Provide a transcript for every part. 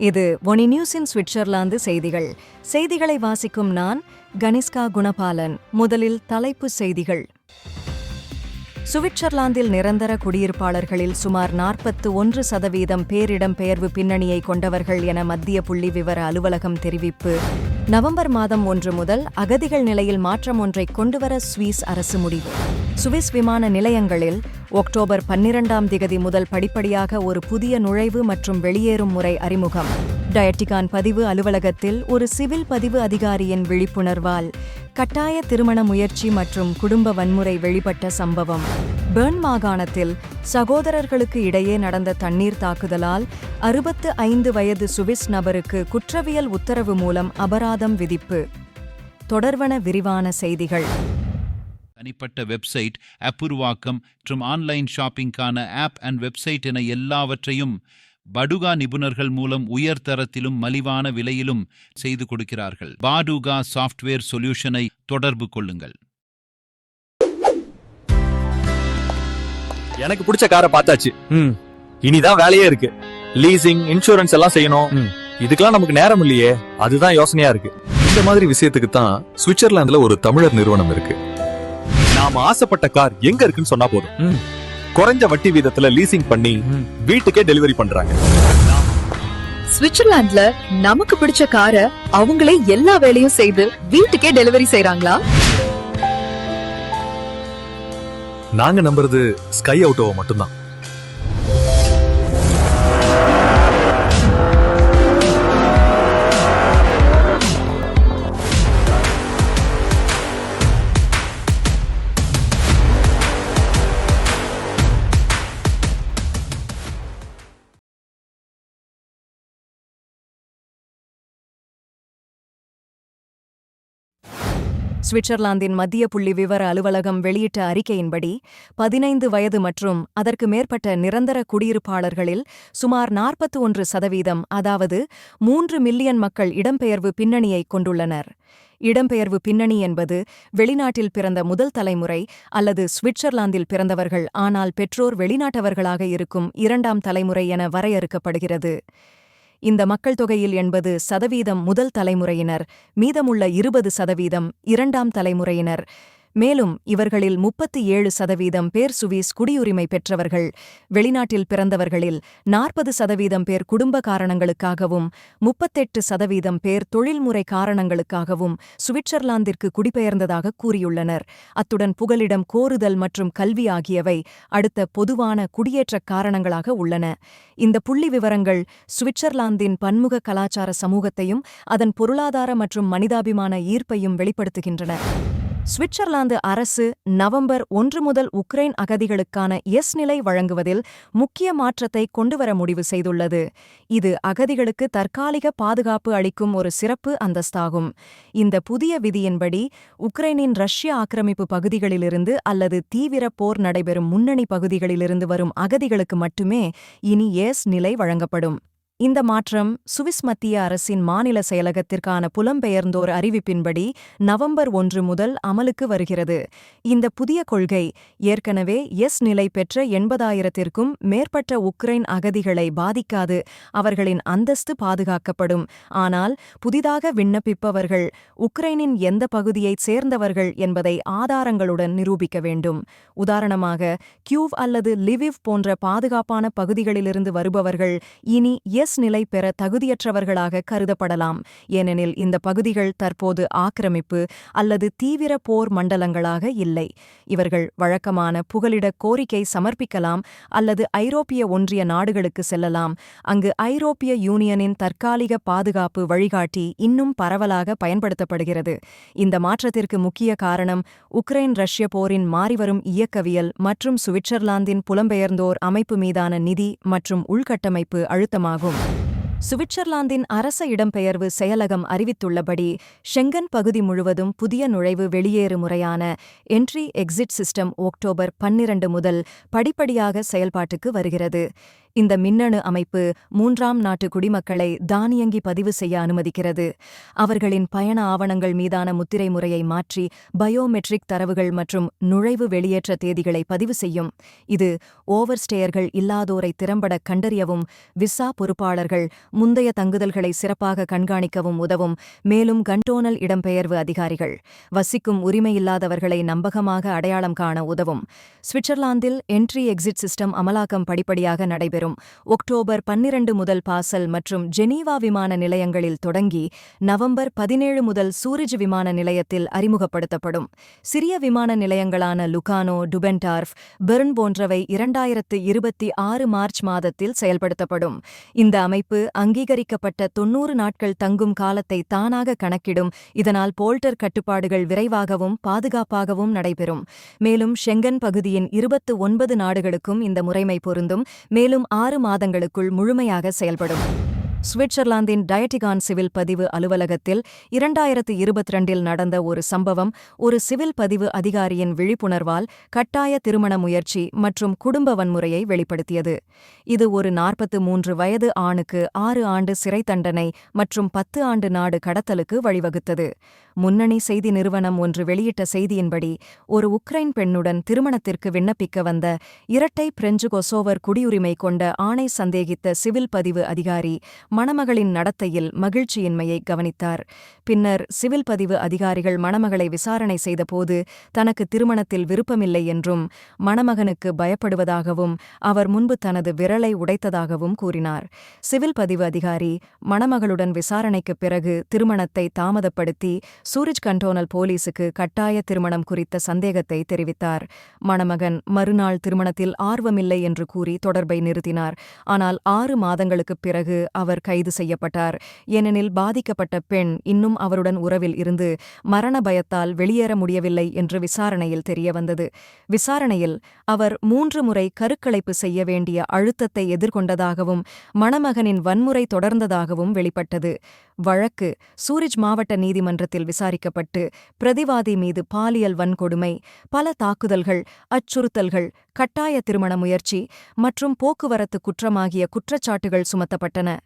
இது ஒனி நியூஸின் சுவிட்சர்லாந்து செய்திகள். செய்திகளை வாசிக்கும் நான் கனிஷ்கா குணபாலன். முதலில் தலைப்புச் செய்திகள். சுவிட்சர்லாந்தில் நிரந்தர குடியிருப்பாளர்களில் சுமார் நாற்பத்து ஒன்று சதவீதம் பேரிடம் பெயர்வு பின்னணியை கொண்டவர்கள் என மத்திய புள்ளி விவர அலுவலகம் தெரிவிப்பு. நவம்பர் மாதம் ஒன்று முதல் அகதிகள் நிலையில் மாற்றம் ஒன்றை கொண்டுவர சுவிஸ் அரசு முடிவு. சுவிஸ் விமான நிலையங்களில் ஒக்டோபர் பன்னிரண்டாம் திகதி முதல் படிப்படியாக ஒரு புதிய நுழைவு மற்றும் வெளியேறும் முறை அறிமுகம். டயட்டிகான் பதிவு அலுவலகத்தில் ஒரு சிவில் பதிவு அதிகாரியின் விழிப்புணர்வால் கட்டாய திருமண முயற்சி மற்றும் குடும்ப வன்முறை வெளிப்பட்ட சம்பவம். பெர்ன் மாகாணத்தில் சகோதரர்களுக்கு இடையே நடந்த தண்ணீர் தாக்குதலால் அறுபத்து ஐந்து வயது சுவிஸ் நபருக்கு குற்றவியல் உத்தரவு மூலம் அபராதம் விதிப்பு. தொடர்வன விரிவான செய்திகள். தனிப்பட்ட வெப்சைட் ஆப் உருவாக்கம் மற்றும் ஆன்லைன் ஷாப்பிங்கான ஆப் அண்ட் வெப்சைட் என எல்லாவற்றையும் படுகா நிபுணர்கள் மூலம் உயர்தரத்திலும் மலிவான விலையிலும் செய்து கொடுக்கிறார்கள். பாடுகா சாஃப்ட்வேர் சொல்யூஷனை தொடர்பு கொள்ளுங்கள். எனக்கு பிடிச்ச காரை பார்த்தாச்சு. ம். இனிதான் வேலையே இருக்கு. லீசிங் இன்சூரன்ஸ் எல்லாம் செய்யணும். ம், இதுக்கெல்லாம் நமக்கு நேரம் இல்லையே. அதுதான் யோசனையா இருக்கு. இந்த மாதிரி விஷயத்துக்கு தான் சுவிட்சர்லாந்துல ஒரு தமிழர் நிறுவனம் இருக்கு. நாம ஆசைப்பட்ட கார் எங்க இருக்குன்னு சொன்னா போதும் ம். குறைஞ்ச வட்டி வீதத்துல லீசிங் பண்ணி. வீட்டுக்கே டெலிவரி பண்றாங்க சுவிட்சர்லாந்துல நமக்கு பிடிச்ச காரை அவங்களே எல்லா வேலையும் செய்து வீட்டுக்கே டெலிவரி செய்றாங்களா நாங்க நம்புறது ஸ்கை அவுட்டோவை மட்டும்தான் சுவிட்சர்லாந்தின் மத்திய புள்ளி விவர அலுவலகம் வெளியிட்ட அறிக்கையின்படி பதினைந்து வயது மற்றும் அதற்கு மேற்பட்ட நிரந்தர குடியிருப்பாளர்களில் சுமார் நாற்பத்தி ஒன்று சதவீதம் அதாவது மூன்று மில்லியன் மக்கள் இடம்பெயர்வு பின்னணியை கொண்டுள்ளனர். இடம்பெயர்வு பின்னணி என்பது வெளிநாட்டில் பிறந்த முதல் தலைமுறை அல்லது சுவிட்சர்லாந்தில் பிறந்தவர்கள் ஆனால் பெற்றோர் வெளிநாட்டவர்களாக இருக்கும் இரண்டாம் தலைமுறை என வரையறுக்கப்படுகிறது. இந்த மக்கள் தொகையில் எண்பது சதவீதம் முதல் தலைமுறையினர் மீதமுள்ள இருபது சதவீதம் இரண்டாம் தலைமுறையினர். மேலும் இவர்களில் முப்பத்தி ஏழு சதவீதம் பேர் சுவிஸ் குடியுரிமை பெற்றவர்கள். வெளிநாட்டில் பிறந்தவர்களில் நாற்பது சதவீதம் பேர் குடும்ப காரணங்களுக்காகவும் முப்பத்தெட்டு சதவீதம் பேர் தொழில்முறை காரணங்களுக்காகவும் சுவிட்சர்லாந்திற்கு குடிபெயர்ந்ததாக கூறியுள்ளனர். அத்துடன் புகலிடம் கோருதல் மற்றும் கல்வி ஆகியவை அடுத்த பொதுவான குடியேற்றக் காரணங்களாக உள்ளன. இந்த புள்ளி விவரங்கள் சுவிட்சர்லாந்தின் பன்முக கலாச்சார சமூகத்தையும் அதன் பொருளாதார மற்றும் மனிதாபிமான ஈர்ப்பையும் வெளிப்படுத்துகின்றன. சுவிட்சர்லாந்து அரசு நவம்பர் ஒன்று முதல் உக்ரைன் அகதிகளுக்கான எஸ் நிலை வழங்குவதில் முக்கிய மாற்றத்தை கொண்டுவர முடிவு செய்துள்ளது. இது அகதிகளுக்கு தற்காலிக பாதுகாப்பு அளிக்கும் ஒரு சிறப்பு அந்தஸ்தாகும். இந்த புதிய விதியின்படி உக்ரைனின் ரஷ்ய ஆக்கிரமிப்பு பகுதிகளிலிருந்து அல்லது தீவிர போர் நடைபெறும் முன்னணி பகுதிகளிலிருந்து வரும் அகதிகளுக்கு மட்டுமே இனி எஸ் நிலை வழங்கப்படும். இந்த மாற்றம் சுவிஸ் மத்திய அரசின் மாநில செயலகத்திற்கான புலம்பெயர்ந்தோர் அறிவிப்பின்படி நவம்பர் ஒன்று முதல் அமலுக்கு வருகிறது. இந்த புதிய கொள்கை ஏற்கனவே எஸ் நிலை பெற்ற எண்பதாயிரத்திற்கும் மேற்பட்ட உக்ரைன் அகதிகளை பாதிக்காது அவர்களின் அந்தஸ்து பாதுகாக்கப்படும். ஆனால் புதிதாக விண்ணப்பிப்பவர்கள் உக்ரைனின் எந்த பகுதியைச் சேர்ந்தவர்கள் என்பதை ஆதாரங்களுடன் நிரூபிக்க வேண்டும். உதாரணமாக கியூவ் அல்லது லிவிவ் போன்ற பாதுகாப்பான பகுதிகளிலிருந்து வருபவர்கள் இனி எஸ் நிலை பெற தகுதியற்றவர்களாக கருதப்படலாம். ஏனெனில் இந்த பகுதிகள் தற்போது ஆக்கிரமிப்பு அல்லது தீவிர போர் மண்டலங்களாக இல்லை. இவர்கள் வழக்கமான புகலிட கோரிக்கை சமர்ப்பிக்கலாம் அல்லது ஐரோப்பிய ஒன்றிய நாடுகளுக்கு செல்லலாம். அங்கு ஐரோப்பிய யூனியனின் தற்காலிக பாதுகாப்பு வழிகாட்டி இன்னும் பரவலாக பயன்படுத்தப்படுகிறது. இந்த மாற்றத்திற்கு முக்கிய காரணம் உக்ரைன் ரஷ்ய போரின் மாறிவரும் இயக்கவியல் மற்றும் சுவிட்சர்லாந்தின் புலம்பெயர்ந்தோர் அமைப்பு மீதான நிதி மற்றும் உள்கட்டமைப்பு அழுத்தமாகும். சுவிட்சர்லாந்தின் அரச இடம்பெயர்வு செயலகம் அறிவித்துள்ளபடி ஷெங்கன் பகுதி முழுவதும் புதிய நுழைவு வெளியேறு முறையான என்ட்ரி எக்ஸிட் சிஸ்டம் ஒக்டோபர் பன்னிரண்டு முதல் படிப்படியாக செயல்பாட்டுக்கு வருகிறது. இந்த மின்னணு அமைப்பு மூன்றாம் நாட்டு குடிமக்களை தானியங்கி பதிவு செய்ய அனுமதிக்கிறது. அவர்களின் பயண ஆவணங்கள் மீதான முத்திரை முறையை மாற்றி பயோமெட்ரிக் தரவுகள் மற்றும் நுழைவு வெளியேற்ற தேதிகளை பதிவு செய்யும். இது ஓவர்ஸ்டேயர்கள் இல்லாதோரை திறம்பட கண்டறியவும் விசா பொறுப்பாளர்கள் முந்தைய தங்குதல்களை சிறப்பாக கண்காணிக்கவும் உதவும் மேலும் கண்டோனல் இடம்பெயர்வு அதிகாரிகள் வசிக்கும் உரிமையில்லாதவர்களை நம்பகமாக அடையாளம் காண உதவும். சுவிட்சர்லாந்தில் என்ட்ரி எக்ஸிட் சிஸ்டம் அமலாக்கம் படிப்படியாக நடைபெறும். நடைபெறும். ஒக்டோபர் பன்னிரண்டு முதல் பாசல் மற்றும் ஜெனீவா விமான நிலையங்களில் தொடங்கி நவம்பர் பதினேழு முதல் சூரஜ் விமான நிலையத்தில் அறிமுகப்படுத்தப்படும். சிறிய விமான நிலையங்களான லுகானோ டுபென்டார்ஃப் பெர்ன் போன்றவை இரண்டாயிரத்து இருபத்தி ஆறு மார்ச் மாதத்தில் செயல்படுத்தப்படும். இந்த அமைப்பு அங்கீகரிக்கப்பட்ட தொன்னூறு நாட்கள் தங்கும் காலத்தை தானாக கணக்கிடும். இதனால் போல்டர் கட்டுப்பாடுகள் விரைவாகவும் பாதுகாப்பாகவும் நடைபெறும். மேலும் ஷெங்கன் பகுதியின் இருபத்து ஒன்பது நாடுகளுக்கும் இந்த முறைமை பொருந்தும். மேலும் ஆறு மாதங்களுக்குள் முழுமையாக செயல்படும். சுவிட்சர்லாந்தின் டயட்டிகான் சிவில் பதிவு அலுவலகத்தில் இரண்டாயிரத்து இருபத்திரண்டில் நடந்த ஒரு சம்பவம் ஒரு சிவில் பதிவு அதிகாரியின் விழிப்புணர்வால் கட்டாய திருமண முயற்சி மற்றும் குடும்ப வன்முறையை வெளிப்படுத்தியது. இது ஒரு நாற்பத்து மூன்று வயது ஆணுக்கு ஆறு ஆண்டு சிறை தண்டனை மற்றும் பத்து ஆண்டு நாடு கடத்தலுக்கு வழிவகுத்தது. முன்னணி செய்தி நிறுவனம் ஒன்று வெளியிட்ட செய்தியின்படி ஒரு உக்ரைன் பெண்ணுடன் திருமணத்திற்கு விண்ணப்பிக்க வந்த இரட்டை பிரெஞ்சு கொசோவர் குடியுரிமை கொண்ட ஆணை சந்தேகித்த சிவில் பதிவு அதிகாரி மணமகளின் நடத்தையில் மகிழ்ச்சியின்மையை கவனித்தார். பின்னர் சிவில் பதிவு அதிகாரிகள் மணமகளை விசாரணை செய்தபோது தனக்கு திருமணத்தில் விருப்பமில்லை என்றும் மணமகனுக்கு பயப்படுவதாகவும் அவர் முன்பு தனது விரலை உடைத்ததாகவும் கூறினார். சிவில் பதிவு அதிகாரி மணமகளுடன் விசாரணைக்குப் பிறகு திருமணத்தை தாமதப்படுத்தி சூரஜ் கண்டோனல் போலீசுக்கு கட்டாய திருமணம் குறித்த சந்தேகத்தை தெரிவித்தார். மணமகன் மறுநாள் திருமணத்தில் ஆர்வமில்லை என்று கூறி தொடர்பை நிறுத்தினார். ஆனால் ஆறு மாதங்களுக்குப் பிறகு அவர் கைது செய்யப்பட்டார். ஏனெனில் பாதிக்கப்பட்ட பெண் இன்னும் அவருடன் உறவில் இருந்து மரண பயத்தால் வெளியேற முடியவில்லை என்று விசாரணையில் தெரியவந்தது. விசாரணையில் அவர் மூன்று முறை கருக்கலைப்பு செய்ய வேண்டிய அழுத்தத்தை எதிர்கொண்டதாகவும் மணமகனின் வன்முறை தொடர்ந்ததாகவும் வெளிப்பட்டது. வழக்கு சூரிஜ் மாவட்ட நீதிமன்றத்தில் விசாரிக்கப்பட்டு பிரதிவாதி மீது பாலியல் வன்கொடுமை பல தாக்குதல்கள் அச்சுறுத்தல்கள் கட்டாய திருமண முயற்சி மற்றும் போக்குவரத்து குற்றமாகிய குற்றச்சாட்டுகள் சுமத்தப்பட்டன.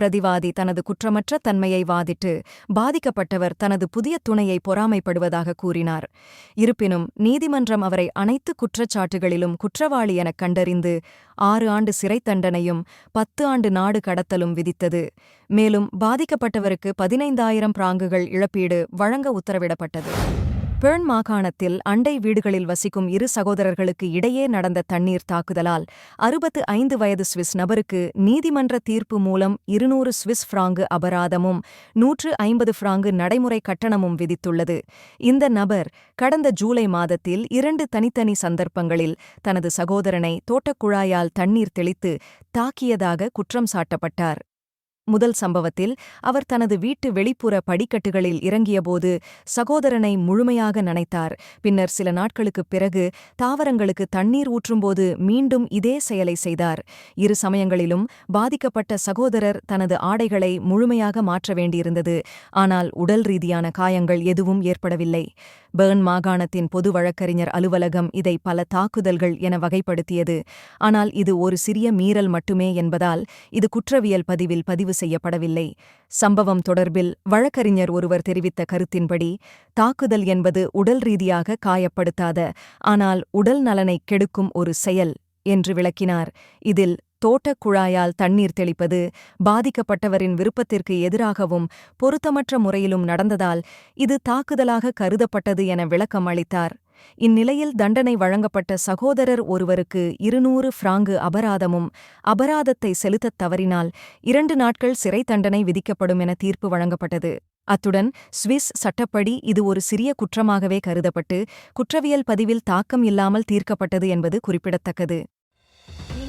பிரதிவாதி தனது குற்றமற்ற தன்மையை வாதிட்டு பாதிக்கப்பட்டவர் தனது புதிய துணையை பொறாமைப்படுவதாக கூறினார். இருப்பினும் நீதிமன்றம் அவரை அனைத்து குற்றச்சாட்டுகளிலும் குற்றவாளி எனக் கண்டறிந்து ஆறு ஆண்டு சிறைத் தண்டனையும் பத்து ஆண்டு நாடு கடத்தலும் விதித்தது. மேலும் பாதிக்கப்பட்டவருக்கு பதினைந்தாயிரம் பிராங்குகள் இழப்பீடு வழங்க உத்தரவிடப்பட்டது. பெர்ன் மாகாணத்தில் அண்டை வீடுகளில் வசிக்கும் இரு சகோதரர்களுக்கு இடையே நடந்த தண்ணீர் தாக்குதலால் அறுபத்து ஐந்து வயது சுவிஸ் நபருக்கு நீதிமன்ற தீர்ப்பு மூலம் இருநூறு சுவிஸ் ஃப்ராங்கு அபராதமும் நூற்று ஐம்பது ஃப்ராங்கு நடைமுறை கட்டணமும் விதித்துள்ளது. இந்த நபர் கடந்த ஜூலை மாதத்தில் இரண்டு தனித்தனி சந்தர்ப்பங்களில் தனது சகோதரனை தோட்டக்குழாயால் தண்ணீர் தெளித்து தாக்கியதாக குற்றம் சாட்டப்பட்டார். முதல் சம்பவத்தில் அவர் தனது வீட்டு வெளிப்புற படிக்கட்டுகளில் இறங்கியபோது சகோதரனை முழுமையாக நனைத்தார். பின்னர் சில நாட்களுக்குப் பிறகு தாவரங்களுக்கு தண்ணீர் ஊற்றும்போது மீண்டும் இதே செயலை செய்தார். இரு சமயங்களிலும் பாதிக்கப்பட்ட சகோதரர் தனது ஆடைகளை முழுமையாக மாற்ற வேண்டியிருந்தது. ஆனால் உடல் ரீதியான காயங்கள் எதுவும் ஏற்படவில்லை. பேர்ன் மாகாணத்தின் பொது வழக்கறிஞர் அலுவலகம் இதை பல தாக்குதல்கள் என வகைப்படுத்தியது. ஆனால் இது ஒரு சிறிய மீறல் மட்டுமே என்பதால் இது குற்றவியல் பதிவில் பதிவு செய்யப்படவில்லை. சம்பவம் தொடர்பில் வழக்கறிஞர் ஒருவர் தெரிவித்த கருத்தின்படி தாக்குதல் என்பது உடல் ரீதியாக காயப்படுத்தாத ஆனால் உடல் நலனை கெடுக்கும் ஒரு செயல் என்று விளக்கினார். இதில் தோட்டக் குழாயால் தண்ணீர் தெளிப்பது பாதிக்கப்பட்டவரின் விருப்பத்திற்கு எதிராகவும் பொருத்தமற்ற முறையிலும் நடந்ததால் இது தாக்குதலாக கருதப்பட்டது என விளக்கம் அளித்தார். இந்நிலையில் தண்டனை வழங்கப்பட்ட சகோதரர் ஒருவருக்கு இருநூறு ஃப்ராங்கு அபராதமும் அபராதத்தை செலுத்தத் தவறினால் இரண்டு நாட்கள் சிறை தண்டனை விதிக்கப்படும் என தீர்ப்பு வழங்கப்பட்டது. அத்துடன் சுவிஸ் சட்டப்படி இது ஒரு சிறிய குற்றமாகவே கருதப்பட்டு குற்றவியல் பதிவில் தாக்கம் இல்லாமல் தீர்க்கப்பட்டது என்பது குறிப்பிடத்தக்கது.